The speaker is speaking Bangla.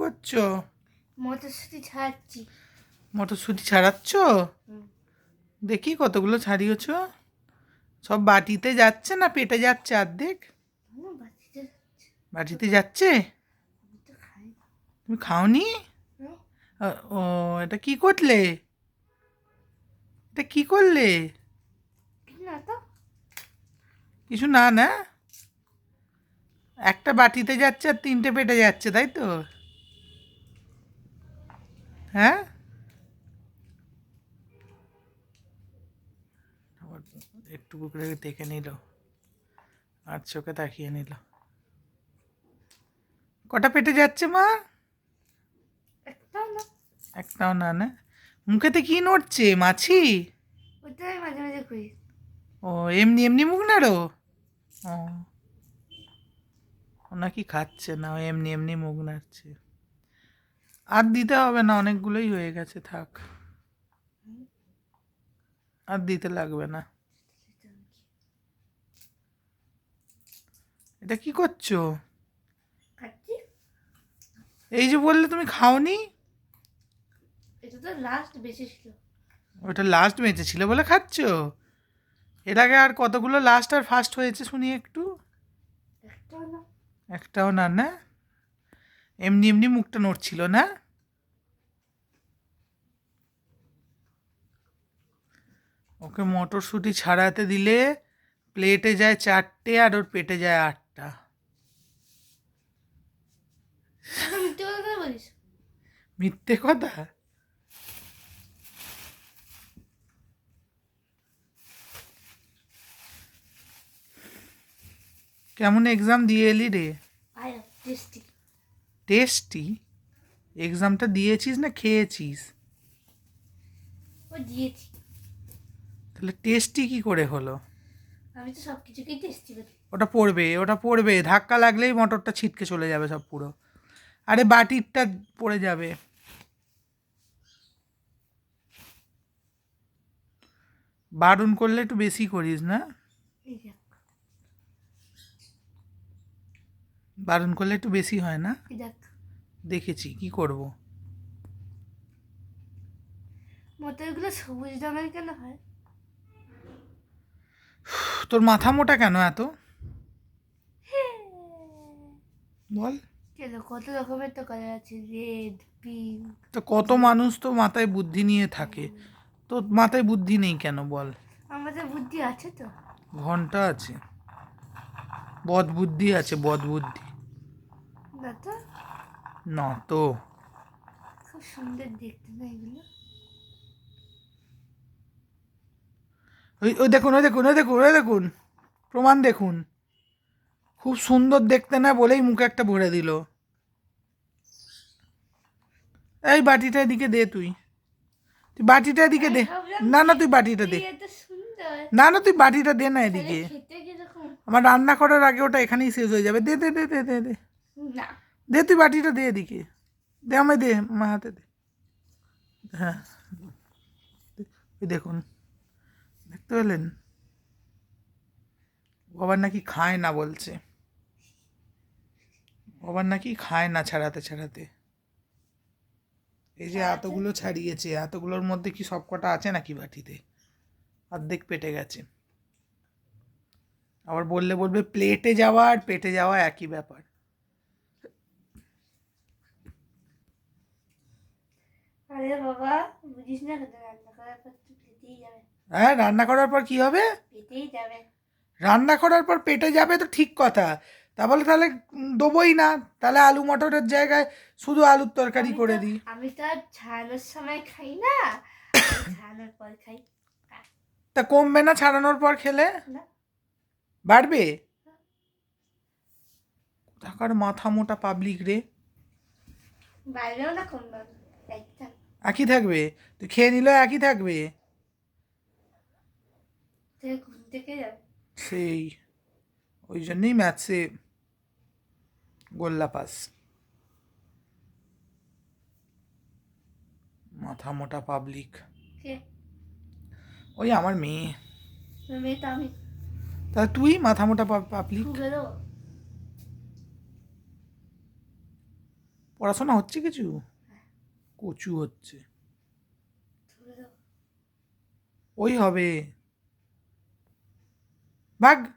করছ? মটরশুঁটি ছাড়াচ্ছি মটরশুঁটি ছাড়াচ্ছ? দেখি কতগুলো ছাড়িয়েছ। সব বাটিতে যাচ্ছে না পেটে যাচ্ছে অর্ধেক? বাটিতে যাচ্ছে। তুমি খাওনি? ও এটা কি করলে? এটা কি করলে? কিছু না না? একটা বাটিতে যাচ্ছে আর তিনটে পেটে যাচ্ছে তাই তো? হ্যাঁ? একটু করে দেখে নিল। আর চোখে তাকিয়ে নিল। কটা পেটে যাচ্ছে মা? একটাও না। একটাও না না? মুখেতে কি নড়ছে? মাছি? ও এমনি এমনি মুখ নাড়ো? ও। ও নাকি খাচ্ছে না এমনি এমনি মুখ নাড়ছে। আর দিতে হবে না অনেকগুলোই হয়ে গেছে থাক। আর দিতে লাগবে না। এটা কি করছ? এই যে বললে তুমি খাওনি? এটা তো লাস্ট বেশি ছিল। ওটা লাস্ট বেঁচে ছিল বলে খাচ্ছো? এর আগে আর কতগুলো লাস্ট আর ফার্স্ট হয়েছে শুনি একটু? একটাও না না? এমনি এমনি মুখটা নড়ছিল না? ওকে মটরশুঁটি ছাড়াতে দিলে প্লেটে যায় চারটে আর ওর পেটে যায় আটটা। মিথ্যে কথা কেমন এক্সাম দিয়ে এলি রে? টেস্টি টেস্টি এক্সামটা দিয়েছিস না খেয়েছিস? ও দিয়েছি। তাহলে টেস্টি কি করে হলো? আমি তো সব কিছুকেই টেস্টি বলি। ওটা পড়বে ওটা পড়বে। ধাক্কা লাগলেই মোটরটা ছিটকে চলে যাবে সব পুরো। আরে বাটিরটা পড়ে যাবে। বারণ করলে একটু বেশি করিস না? বারণ করলে একটু বেশি হয় না? দেখেছি কি করব? মটরগুলো সবুজ রঙের কেন হয়? তোর মাথা মোটা কেন এত? বল। কত রকমের তো কালার আছে রেড পিঙ্ক তো কত মানুষ তো মাথায় বুদ্ধি নিয়ে থাকে। তো মাথায় বুদ্ধি নেই কেন বল? আমাদের বুদ্ধি আছে তো। ঘণ্টা আছে। বদ বুদ্ধি আছে বদ বুদ্ধি। না তো? না তো। খুব সুন্দর দেখতে না এগুলো। ওই ওই দেখুন ওই দেখুন ওই দেখুন ওই দেখুন। প্রমাণ দেখুন। খুব সুন্দর দেখতে না বলেই মুখে একটা ভরে দিল। এই বাটিটা এদিকে দে তুই। তুই বাটিটা এদিকে দে। না না তুই বাটিটা দে। না না তুই বাটিটা দে না এদিকে। আমার রান্না করার আগে ওটা এখানেই শেষ হয়ে যাবে। দে দে দে দে দে দে। দে তুই বাটিটা দে এদিকে। দে আমায় দে আমার হাতে দে। হ্যাঁ। দেখুন। দেখতে পেলেন? বাবার নাকি খায় না বলছে। বাবার নাকি খায় না ছাড়াতে ছাড়াতে। এই যে এতগুলো ছাড়িয়েছে এতগুলোর মধ্যে কি সব কটা আছে নাকি বাটিতে? অর্ধেক পেটে গেছে। আবার বললে বলবে প্লেটে যাওয়া আর পেটে যাওয়া একই ব্যাপার। আরে বাবা বুঝিস না তো হ্যাঁ রান্না করার পর কি হবে? রান্না করার পর পেটে যাবে তো ঠিক কথা। তা বলে তাহলে দেবোই না। তাহলে আলু মটরের জায়গায় শুধু আলুর তরকারি করে দিই। আমি তো ছাড়ানোর সময় খাই না। ছাড়ানোর পর খাই। তা কমবে না ছাড়ানোর পর খেলে? বাড়বে? টাকার মাথা মোটা পাবলিক রে। বাইরেও না কম দাম একটা একই থাকবে? তুই খেয়ে নিলেও একই থাকবে? থেকে ঘুম থেকে যাবে। সেই ওই জন্যই ম্যাথসে গোল্লা পাস। মাথা মোটা পাবলিক ওই আমার মেয়ে। তা তুই মাথা মোটা পাবলিক পড়াশোনা হচ্ছে কিছু? কচু হচ্ছে। ওই হবে। Bag?